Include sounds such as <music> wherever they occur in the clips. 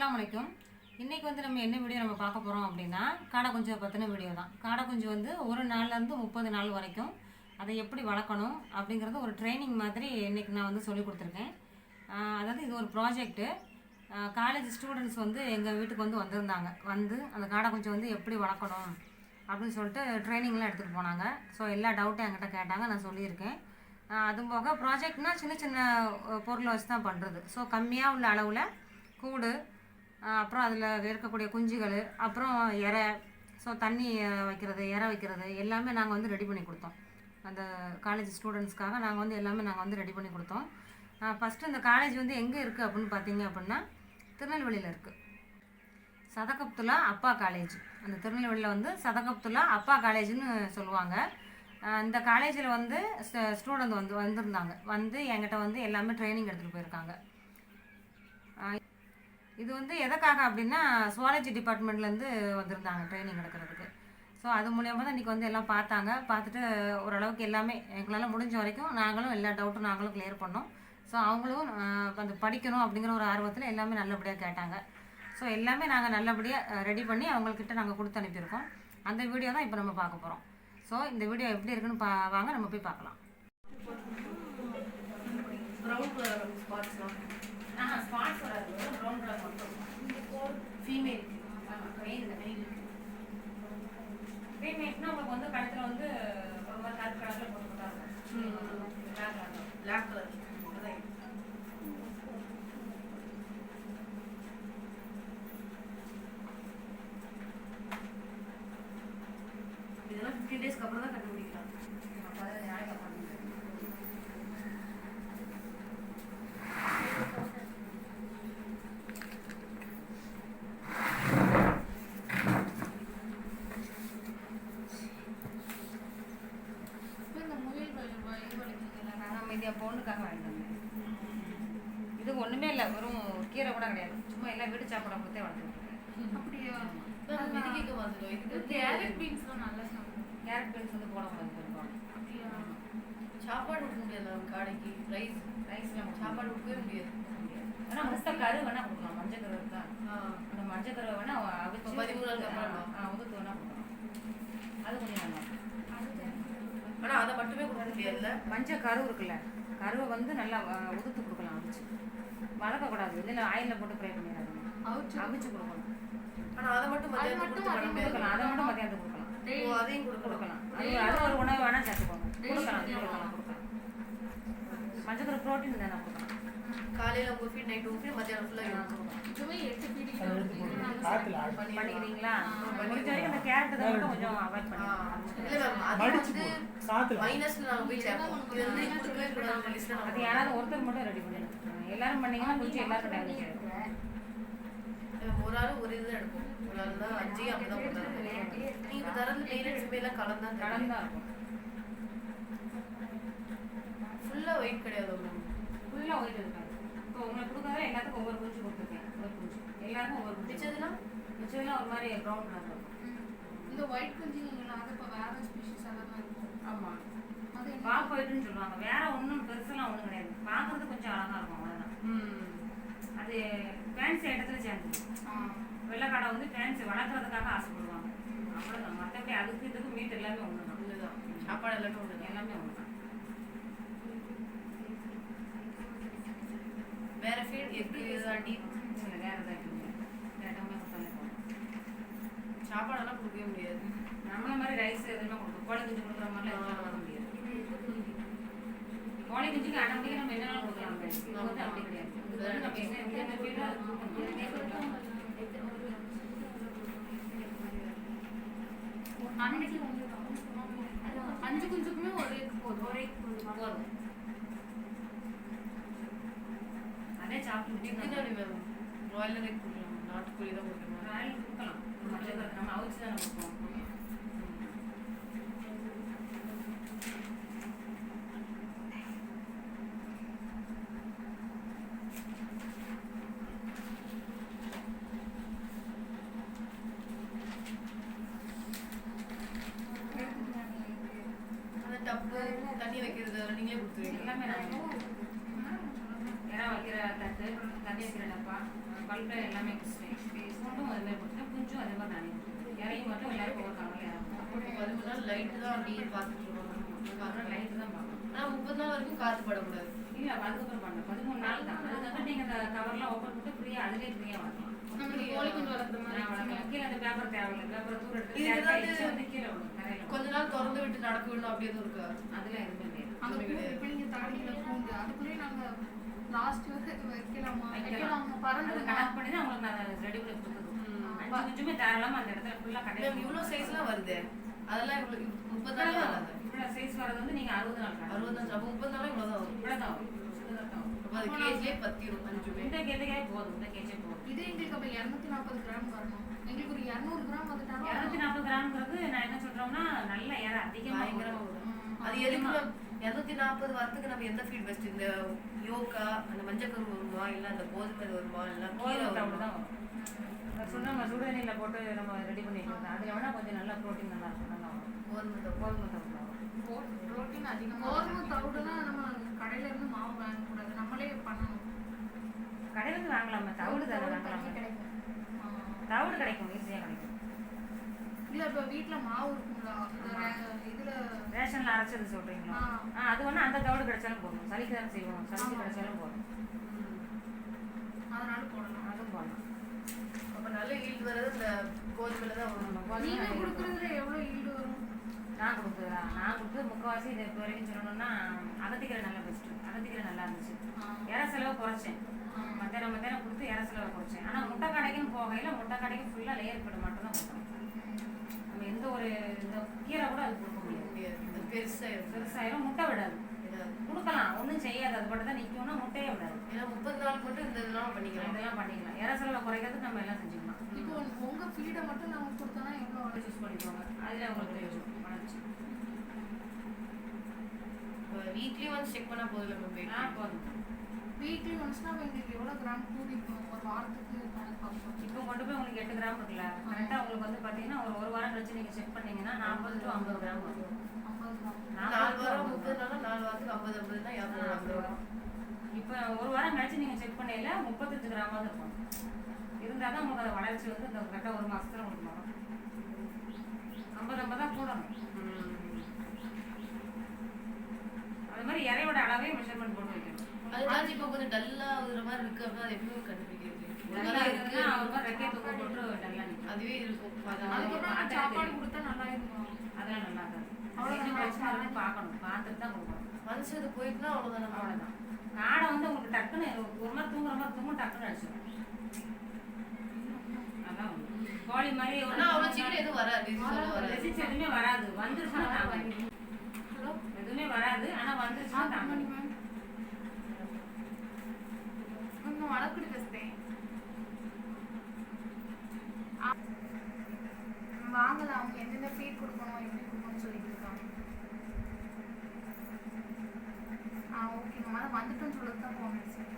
அஸ்லாம் வலைக்கும் இன்றைக்கி வந்து நம்ம என்ன வீடியோ நம்ம பார்க்க போகிறோம் அப்படின்னா காடை குஞ்சை பற்றின வீடியோ தான். காடை குஞ்சு வந்து ஒரு நாள்லேருந்து முப்பது நாள் வரைக்கும் அதை எப்படி வளர்க்கணும் அப்படிங்கிறது ஒரு ட்ரைனிங் மாதிரி இன்றைக்கி நான் வந்து சொல்லி கொடுத்துருக்கேன். அதாவது இது ஒரு ப்ராஜெக்ட்டு காலேஜ் ஸ்டூடெண்ட்ஸ் வந்து எங்கள் வீட்டுக்கு வந்து வந்திருந்தாங்க. வந்து அந்த காடை குஞ்சை வந்து எப்படி வளர்க்கணும் அப்படின்னு சொல்லிட்டு ட்ரைனிங்லாம் எடுத்துகிட்டு போனாங்க. ஸோ எல்லா டவுட்டும் என்கிட்ட கேட்டாங்க. நான் சொல்லியிருக்கேன். ஆஹ் அதுவும் போக ப்ராஜெக்ட்னா சின்ன சின்ன பொருளை வச்சு தான் பண்ணுறது ஸோ கம்மியாக உள்ள அளவில் கூடு அப்புறம் அதில் இருக்கக்கூடிய குஞ்சுகள் அப்புறம் இறை. ஸோ தண்ணி வைக்கிறது இறை வைக்கிறது எல்லாமே நாங்கள் வந்து ரெடி பண்ணி கொடுத்தோம். அந்த காலேஜ் ஸ்டூடெண்ட்ஸ்க்காக நாங்கள் வந்து எல்லாமே நாங்கள் வந்து ரெடி பண்ணி கொடுத்தோம். ஃபஸ்ட்டு இந்த காலேஜ் வந்து எங்கே இருக்குது அப்படின்னு பார்த்தீங்க அப்படின்னா திருநெல்வேலியில் இருக்குது சதகப்துல்லா அப்பா காலேஜ் அந்த திருநெல்வேலியில் வந்து சதகப்துல்லா அப்பா காலேஜ்னு சொல்லுவாங்க. இந்த காலேஜில் வந்து ஸ்டூடெண்ட் வந்து வந்திருந்தாங்க. வந்து என்கிட்ட வந்து எல்லாமே ட்ரைனிங் எடுத்துகிட்டு போயிருக்காங்க. இது வந்து எதுக்காக அப்படின்னா சுவாலஜி டிபார்ட்மெண்ட்லேருந்து வந்திருந்தாங்க ட்ரைனிங் எடுக்கிறதுக்கு. ஸோ அது மூலியமாக தான் இன்றைக்கி வந்து எல்லாம் பார்த்தாங்க. பார்த்துட்டு ஓரளவுக்கு எல்லாமே எங்களால் முடிஞ்ச வரைக்கும் நாங்களும் எல்லா டவுட்டும் நாங்களும் கிளியர் பண்ணோம். ஸோ அவங்களும் அந்த படிக்கணும் அப்படிங்கிற ஒரு ஆர்வத்தில் எல்லாமே நல்லபடியாக கேட்டாங்க. ஸோ எல்லாமே நாங்கள் நல்லபடியாக ரெடி பண்ணி அவங்கக்கிட்ட நாங்கள் கொடுத்து அனுப்பியிருக்கோம். அந்த வீடியோ தான் இப்போ நம்ம பார்க்க போகிறோம் ஸோ இந்த வீடியோ எப்படி இருக்குன்னு பா வாங்க நம்ம போய் பார்க்கலாம். ஸ்பாட்ஸ் வராது ப்ரௌன் கலர் மட்டும். ஃபீமேல் மெயின் மெயின் மெயின்னா உங்களுக்கு வந்து கழுத்தில் வந்து ஒரு மாதிரி கருப்பு கலரில் போட்டு போட்டாங்க பிளாக் கலர் அதான். இதெல்லாம் ஃபிஃப்டீன் டேஸ்க்கு அப்புறம் தான் கண்டுபிடிக்கலாம் நம்ம இது என் பொண்ணுக்காக வாங்கிட்டு வந்தேன் இது ஒன்றுமே இல்லை வெறும் கீரை கூட கிடையாது. சும்மா எல்லாம் வீடு சாப்பிட கொடுத்தே வளர்த்துருக்கேன் அப்படியா? இது கேட்க வந்துடும் இது கேரட் பீன்ஸ் வந்து போட பெரும்பாலும் சாப்பாடு கொடுக்க முடியாது நம்ம காடைக்கு? ரைஸ் ரைஸ்லாம் சாப்பாடு கொடுக்கவே முடியாது. ஆனால் முட்டை கரு வேணா கொடுக்கலாம். மஞ்சள் கரு. அந்த மஞ்சள் கரு வேணா அவிச்சு பதிமூணு உதுத்து வேணா கொடுக்கலாம். அது கொஞ்சம் நல்லா அதை மட்டுமே கொடுக்க முடியாதுல்ல? மஞ்சள் கரு இருக்குல்ல. கருவை வந்து நல்லா உதுத்து கொடுக்கலாம் அவிச்சு வதக்கக்கூடாது இதில் ஆயிலில் போட்டு ஃப்ரை பண்ணிடாதீங்க. அவிச்சு கொடுக்கணும். ஆனா அதை மட்டும் முடியாது கொடுக்கலாம். அதை மட்டும் மத்தியானத்துக்கு கொடுக்கலாம். ஓ, அதையும் கொடுக்கலாம். அது அது ஒரு உணவு வேணா சேர்த்துக்கோங்க. கொடுக்கலாம் கொடுக்கலாம் கொடுக்கலாம். மஞ்சள் ப்ரோட்டீன் தானே கொடுக்கலாம். காலையில ஃபீட் நைட் உங்க ஃபீட் மத்தியானம் ஃபுல்லா பண்ணிக்கிறீங்களா? முடிஞ்ச வரைக்கும் அந்த கேரட் தான் மட்டும் கொஞ்சம் அவாய்ட் இல்ல பண்ணிக்கலாம் மேம் அது வந்து மைனஸ்ல நாங்க போய் சேர்ப்போம். இது வந்து கொடுக்கவே கூடாது. லிஸ்ட்ல அது நம்ம யாராவது ஒருத்தர் மட்டும் ரெடி பண்ணிடுங்க. எல்லாரும் பண்ணீங்கன்னா கொஞ்சம் ஆயிடும் மேம், ஒரு ஆள் ஒரு இது எடுப்போம். ஒரு ஆள் தான் அஞ்சு அப்படிதான் போட்டாங்க நீங்க தரது கலந்தா கலந்தா இருக்கும். ஃபுல்லா வெயிட் கிடையாது மேம் ஃபுல்லாக ஒயிட் இருக்காது. இப்போ உங்களுக்கு எல்லாத்துக்கும் ஒவ்வொரு குஞ்சு கொடுத்துருக்கேன். ஒரு குஞ்சு எல்லாருக்கும் ஒவ்வொரு குஞ்சு மிச்சதுலாம் மிச்சம்லாம் ஒரு மாதிரி ப்ரௌன் கலர் இருக்கும் இந்த ஒயிட் குஞ்சுங்களா அது இப்போ வேற ஸ்பீஷிஸ் எல்லாம் இருக்கும் ஆமாம் பாப் ஒயிட்னு சொல்லுவாங்க. வேற ஒன்றும் பெருசெல்லாம் ஒன்றும் கிடையாது. பார்க்கறது கொஞ்சம் அழகா இருக்கும் அவ்வளோதான் அது ஃபேன்சி இடத்துல சேர்ந்து. வெள்ளைக்காடை வந்து ஃபேன்சி வளர்க்குறதுக்காக ஆசைப்படுவாங்க. அவ்வளோதான் மற்றபடி அதுக்கு இதுக்கு மீட் எல்லாமே ஒன்று தான் இதுதான் சாப்பாடு எல்லாமே ஒன்று எல்லாமே ஒன்று தான் வேற எக்கு அடி இல்லை வேற கொடுத்தாலே போதும் சாப்பாடெல்லாம் கொடுக்கவே முடியாது. நம்மள மாதிரி ரைஸ் எதுவுமே கொடுக்கும் கோழி குஞ்சு கொடுக்குற மாதிரிலாம் எதுவுமே கொடுக்க முடியாது கோழி குஞ்சுக்கு ஆட்டோமேட்டிக்காக நம்ம என்ன கொடுக்கலாம் இது வந்து அப்படி கிடையாது இது வந்து நம்ம என்ன என்ன அது அஞ்சு குஞ்சுக்குமே ஒரே போதும் ஒரே போதும் அதே சாப்பிட்டு வரும் ராயல் அப்படி கொடுக்கலாம் நாட்டுக்கோழி தான் ராயல் கொடுக்கலாம் நம்ம அவிச்சு கொடுப்போம் அந்த டப்பு தண்ணி வைக்கிறது நீங்களே கொடுத்துருவீங்க. எல்லாமே நான் இறா வைக்கிற தட்டு தண்ணி வைக்கிற டப்பா பல்பில் எல்லாமே கொடுத்துட்டேன் பூண்டும் அதே மாதிரி கொடுத்துட்டேன் குஞ்சும் அதே மாதிரி நானே இறையும் மட்டும் எல்லாரும் அப்போ பதிமூணு நாள் லைட்டு தான் அப்படியே பார்த்துட்டு அப்புறம் லைட்டு தான் பார்க்கணும். ஆனால் முப்பது நாள் வரைக்கும் காற்று படக்கூடாது. இல்லை அதுக்கப்புறம் பண்ண பதிமூணு நாள் தான். அதுக்கப்புறம் நீங்கள் அந்த கவர்லாம் ஓப்பன் பண்ணிட்டு ஃப்ரீயாக அதுலேயே ஃப்ரீயாக வரலாம் குஞ்சு நாள் திறந்து விட்டு நடக்க விடணும் அப்படி எதுவும் இருக்கா? அதெல்லாம் எதுவுமே கிடையாது அந்த ஒண்ணும் பூ கிடையாது. இப்போ நீங்க தாடியில பூண்டு அதுக்குள்ளேயே நாங்க லாஸ்ட் வைக்கலாமா? வைக்கலாமா. வைக்கலாம். அதை பறந்துருமா கணக்கு பண்ணி தான் உங்களுக்கு நான் ரெடி பண்ணி கொடுத்துருவோம் அஞ்சு குஞ்சுமே தாராளமா அந்த இடத்துல ஃபுல்லாக மேம் கிடையாது இவ்வளோ சைஸ்லாம் வருது. அதெல்லாம் இவ்வளோ முப்பது நாள் வராது. இவ்வளோ சைஸ் வரது வந்து நீங்கள் அறுபது நாள். அறுபது நாள் அப்போ முப்பது நாள் இவ்வளோ தான் வரும். சின்னதா தான் வரும். அப்போ அது கேஜிலே பத்திரும் அஞ்சுமே. இந்த கேஜே போதும். இந்த கேஜே போதும் இது எங்களுக்கு அப்ப இருநூத்தி நாற்பது கிராம் வரணும். எங்களுக்கு ஒரு இருநூறு கிராம் வந்துட்டாலும் இரநூத்தி நாற்பது கிராம்ங்கிறது நான் என்ன சொல்றோம்னா நல்ல ஏற அதிகமாக பயங்கரமா வரும் அது எதுக்கு இரநூத்தி நாற்பது வரத்துக்கு நம்ம எந்த ஃபீட் பெஸ்ட் இந்த யோகா அந்த மஞ்சக்கரு வருமா இல்லை அந்த கோதுமை வருமா இல்லை கீரை வருமா? சொன்ன நம்ம சுடுதண்ணியில் போட்டு நம்ம ரெடி பண்ணிட்டு இருந்தோம் அதில் வேணால் கொஞ்சம் நல்லா ப்ரோட்டீன் நல்லா இருக்கும் கோதுமை. கோதுமை வரும். புரோட்டீன் அதிகமா கோதுமை தவிடுனா நம்ம கடையில இருந்து மாவு வாங்க கூடாது நம்மளே பண்ணணும். கடையில இருந்து வாங்கலாமா? தவிடு தானே வாங்கலாம். தவிடு கிடைக்கும் ஈஸியாக கிடைக்கும். இல்ல இப்ப வீட்ல மாவு ரே- இதுல ரேஷனில் அரைச்சது சொல்கிறீங்களா ஆ. அது வேணா அந்த தவிடு கிடைச்சாலும் போதும். சளிக்கு தானே செய்வோம். சளிக்கு. கிடைச்சாலும் போதும். அதனால போடலாம். அதுவும் போடலாம். அப்போ நல்ல ஈல்டு வர்றது இந்த கோதுமையில தான் வரும். நம்ம கோதுமை நீங்க நிறைய கொடுக்கறதுல எவ்வளவு ஈடு வரும்? நான் கொடுக்குறா நான் கொடுத்து முக்கால்வாசி இது இப்போ வரைக்கும் சொல்லணும்னா அகத்திக்கீரை நல்லா பெஸ்ட்டு அகத்திக்கீரை நல்லா இருந்துச்சு. இற செலவு குறைச்சேன். மத்தியானம் மத்தியானம் கொடுத்து இற செலவு குறைச்சேன் ஆனால் முட்டை கடைக்குன்னு போகையில் முட்டை கடைக்கு ஃபுல்லாக லேயர் ஃபீடு மட்டும் தான் நம்ம எந்த ஒரு இந்த கீரை கூட அது கொடுக்க முடியாது. பெருசாக பெருசாயிரும் முட்டை விடாது. கொடுக்கலாம். ஒன்றும் செய்யாது. அது மட்டும் தான் நிற்கும்னா முட்டையே விடாது. ஏன்னா முப்பது நாள் மட்டும் இந்த இதெல்லாம் பண்ணிக்கலாம். இதெல்லாம் பண்ணிக்கலாம். இற செலவை குறைக்கிறதுக்கு நம்ம எல்லாம் செஞ்சுக்கலாம். இப்போ உங்க ஃபீடை மட்டும் நம்ம கொடுத்தோம்னா எவ்வளவு வரும்? சூஸ் பண்ணிக்கோங்க அதில் உங்களுக்கு தெரியும். வளர்ச்சி. வீக்லி ஒன்ஸ் செக் பண்ணா போதும் நம்ம ஆ போதும். வீக்லி ஒன்ஸ்னா எங்களுக்கு எவ்வளவு கிராம் கூடி இருக்கும் ஒரு வாரத்துக்கு கணக்கு இப்போ கொண்டு போய் உங்களுக்கு எட்டு கிராம் இருக்குல்ல? கரெக்டாக உங்களுக்கு வந்து பார்த்தீங்கன்னா ஒரு ஒரு வாரம் கழிச்சு நீங்கள் செக் பண்ணீங்கன்னா நாற்பது டு ஐம்பது கிராம் வரும். ஐம்பது கிராம் நாலு வாரம் ஐம்பது முப்பது நாள் நாலு வாரத்துக்கு ஐம்பது ஐம்பதுனா இரநூறு ஐம்பது வரும் இப்போ ஒரு வாரம் கழிச்சு நீங்கள் செக் பண்ணையில முப்பத்தஞ்சு கிராமாவது இருக்கும். இருந்தால் தான் உங்களுக்கு அந்த வளர்ச்சி வந்து இந்த கரெக்டாக ஒரு மாசத்துல உங்களுக்கு வரும். ஐம்பது ஐம்பது தான் கூடணும். அது மாதிரி இறையோட அளவே மெஷர்மெண்ட் போட்டு வைக்கணும். அதுதான் இப்போ கொஞ்சம் டல்லா ஆகுற மாதிரி இருக்கு. அப்படின்னா அது எப்படி கண்டுபிடிக்கிறது. அதுவே இருக்கும். சாப்பாடு. கொடுத்தா நல்லா இருக்கும்? அதெல்லாம் நல்லா இருக்காது. பார்க்கணும். பார்த்துட்டு தான் கொடுக்கணும். மனசு இது போயிட்டுனா அவ்வளோதான் நம்ம அவ்வளோதான் காடை வந்து உங்களுக்கு டக்குன்னு ஒரு மாதிரி தூங்குற மாதிரி தூங்கும் டக்குன்னு அடிச்சிடும். அதான். கோழி மாதிரி அவ்வளோ சீக்கிரம் எதுவும் வராது. எதுவுமே வராது. வந்துருச்சுன்னா எதுவுமே வராது. ஆனா வந்துருச்சுன்னா ஆ தாங்கும். ஆ. வாங்கலாம் அவங்க என்னென்ன ஃபீட் கொடுக்கணும் எப்படி கொடுக்கணும்னு சொல்லிட்டு இருக்காங்க ஆ ஓகே மேம் அதான் வந்துட்டோன்னு சொல்லிட்டு தான் போனேன் சார்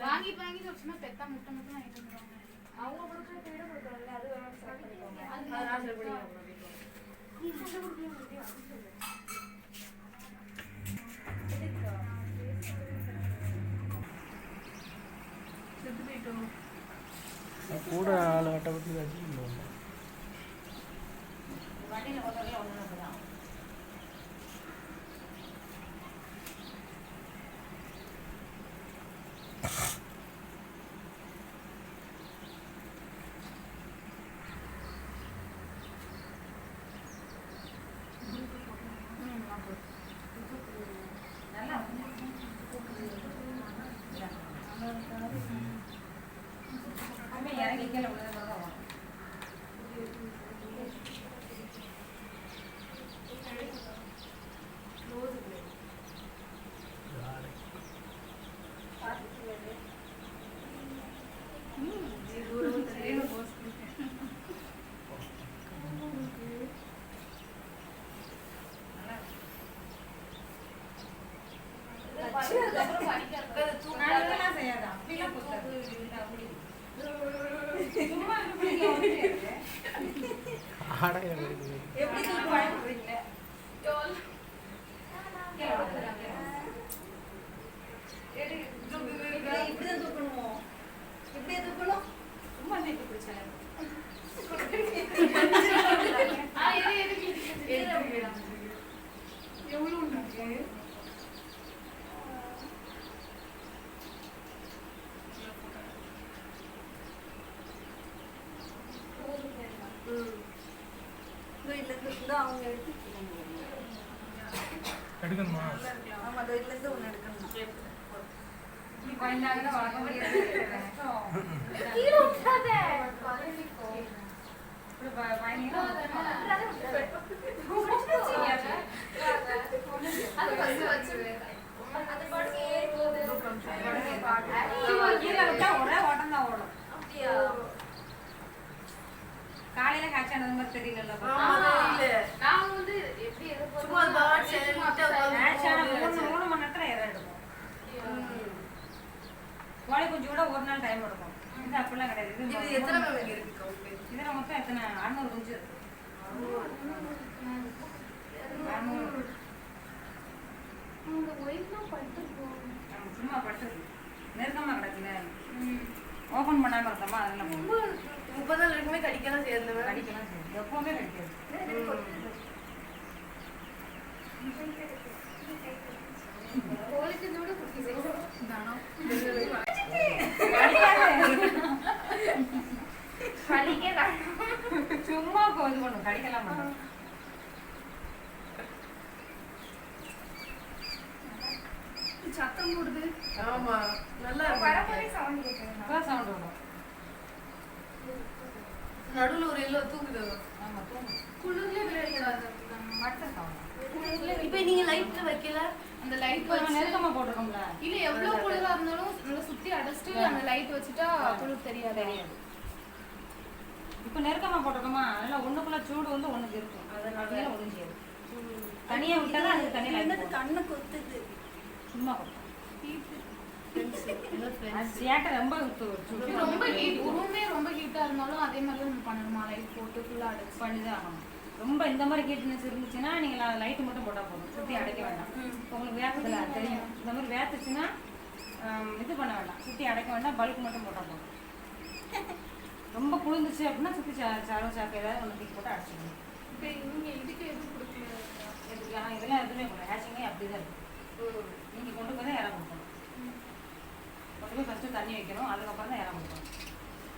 வாங்கி வாங்கி சும்மா பெத்தா முட்டை மட்டும் வாங்கிட்டு அவங்க கொடுக்குற அது வேணா கூட ஆள் கட்டப்பட்டு வச்சுக்கணும் வண்டியில் போகிறதுல ஒன்று தான் நல்லா விழுந்து தான் வரும் அதெல்லாம் செய்யாது. அப்படிலாம் குத்தாது. சும்மா இப்படி இங்க வந்துட்டு. <laughs> ஆடையை இருக்குது எப்படி தூக்கி வாங்கி கொடுக்குறீங்க? கீழே விழுந்துடாங்க. இப்படிதான் தூக்கணுமோ இப்படியே தூக்கணும் சும்மா தூக்கி பிடிச்சேன். ஆ, எது, எதுக்கு இது? எவ்வளவு இருக்கு இதுல இருந்து இந்த அவங்க எடுத்து எடுக்கணுமா ஆமா இந்த இதுல இருந்து ஒண்ணு எடுக்கணும் நீ கொஞ்ச நாள் தான் வளர்க்க முடியாது. கீழே விட்டுறாத இப்படி ப- பயணிங்கன்னா அது first வச்சுரு. அது பாட்டுக்கு ஏறி போகுது கீழே விட்டா ஒரே ஓட்டம் தான் ஓடும். அப்படியா காலையில காய்ச்சல் அந்த மாதிரி தெரியல நான் வந்து எப்படி சும்மா மூணு மணி நேரத்துல இறை எடுக்கும் கோழி குஞ்சு கூட ஒரு நாள் டைம் எடுக்கும் இது அப்படிலாம் கிடையாது இது எத்தனை மேம் இருக்கு இதுல மொத்தம் எத்தனை? அறுநூறு குஞ்சு. இருக்கு சும்மா படுத்துருக்கு நெருக்கமா கிடக்குல ஓபன் பண்ணாம இருந்தோமா அதெல்லாம் முப்பது நாள் வரைக்குமே கடிக்கலாம் சேர்ந்து மேம் கடிக்கலாம் செய்யும் எப்பவுமே கடிக்காது. <laughs> விட குட்டி சும்மா இது பண்ணும் கடிக்கலாம் பண்ணும். சத்தம் போடுது. ஆமா நல்லா சவுண்ட் வரும். நடுவுல ஒரு எல்லோ தூக்குது ஆமா தூங்கும் குளிர்ல விளையாடக்கூடாது மட்டும் சவுண்ட் இப்போ நீங்க லைட்ல வைக்கல? அந்த லைட் வச்சு நெருக்கமா போட்டிருக்கோம்ல இல்ல எவ்வளவு குளிரா இருந்தாலும் நல்லா சுத்தி அடைச்சிட்டு அந்த லைட் வச்சுட்டா குளிர் தெரியாது. தெரியாது. இப்போ நெருக்கமா போட்டிருக்கோமா? அதனால ஒண்ணுக்குள்ள சூடு வந்து ஒண்ணுக்கு இருக்கும். அதனால ஒழிஞ்சியது தனியா விட்டாதான் அதுக்கு தனி லைட் கண்ணு கொத்துது. சும்மா. அது சேட்டை ரொம்ப ரொம்ப ஹீட் ரூமே ரொம்ப ஹீட்டா இருந்தாலும் அதே மாதிரி நம்ம பண்ணணுமா? லைட் போட்டு ஃபுல்லா அடைச்சு. பண்ணிதான் ஆகணும். ரொம்ப இந்த மாதிரி ஹீட்னஸ் இருந்துச்சுன்னா நீங்க லைட் மட்டும் போட்டா போதும். சுத்தி அடைக்க வேண்டாம். உங்களுக்கு வேர்க்குதுல தெரியும். இந்த மாதிரி வேர்த்துச்சுன்னா இது பண்ண வேண்டாம். சுத்தி அடைக்க வேண்டாம் பல்க் மட்டும் போட்டா போதும். <laughs> ரொம்ப குளிர்ந்துச்சு அப்படின்னா சுத்தி சா- சாரம் சாக்கு ஏதாவது ஒன்று தூக்கி போட்டு அடைச்சிக்கணும். இப்ப நீங்க இதுக்கு எதுவும் கொடுக்கல? இதுக்கு ஆனால் இதெல்லாம் எதுவுமே கூட ஹேச்சிங்கே அப்படி தான் இருக்கு. ம். நீங்கள் கொண்டு போய் தான் இடம் கொடுக்கணும். கொண்டு போய் ஃபஸ்ட்டு தண்ணி வைக்கணும். அதுக்கப்புறம் தான் இடம் கொடுக்கணும்.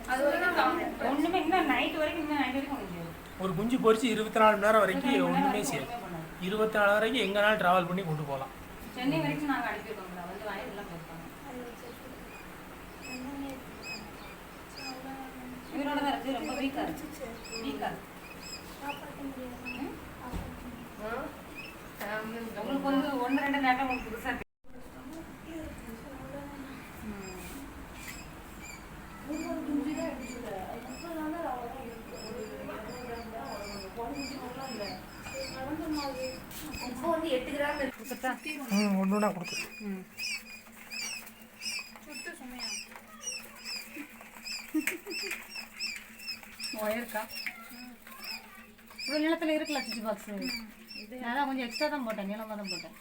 அது வரைக்கும். ஒன்றுமே இன்னும் நைட் வரைக்கும் இன்னும் நைட் வரைக்கும் முடிஞ்சது ஒரு குஞ்சு பொரிச்சு இருபத்தி நாலு மணி நேரம் வரைக்கும் ஒன்றுமே பண்ணாது. இருபத்தி நாலு வரைக்கும் எங்கனாலும் ட்ராவல் பண்ணி கொண்டு போகலாம். சென்னை வரைக்கும் நாங்கள் அனுப்பியிருக்கோம்ல வந்து வாங்கிட்டு எல்லாம் போயிருப்பாங்க உயிரோட தான் இருக்கு. ரொம்ப வீக்காக இருக்கு. வீக்காக உங்களுக்கு வந்து ஒன்று ரெண்டு நேரம் உங்களுக்கு புதுசாக ஒன்று ஒன்றா கொடுத்து ஒயருக்கா இவ்வளோ நீளத்தில் இருக்குல்ல சுவிட்ச் பாக்ஸு நான் தான் கொஞ்சம் எக்ஸ்ட்ரா தான் போட்டேன் நீளமாக தான் போட்டேன்.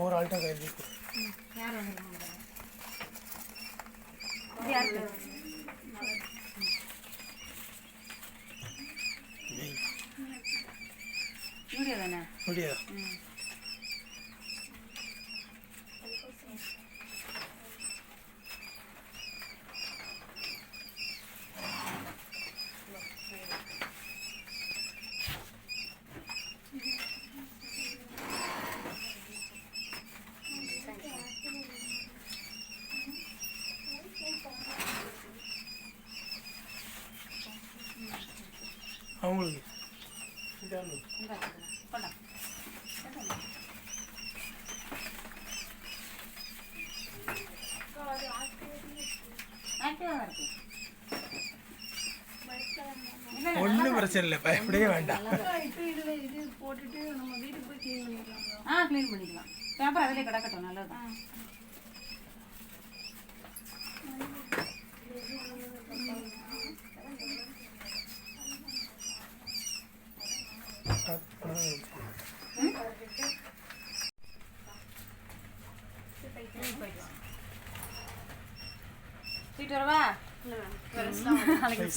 ஒரு ஆள்கிட்ட கையில் இது யாருக்கு அவங்களுக்கு. ஒன்றும் பிரச்சனை இல்லை பயப்படவே வேண்டாம். போட்டுட்டு நம்ம வீட்டுக்கு போய் க்ளீன் ஆ க்ளீன் பண்ணிக்கலாம். பேப்பர் அதிலே கிடக்கட்டும் நல்லது போயிட்டு வரவா நாளைக்கு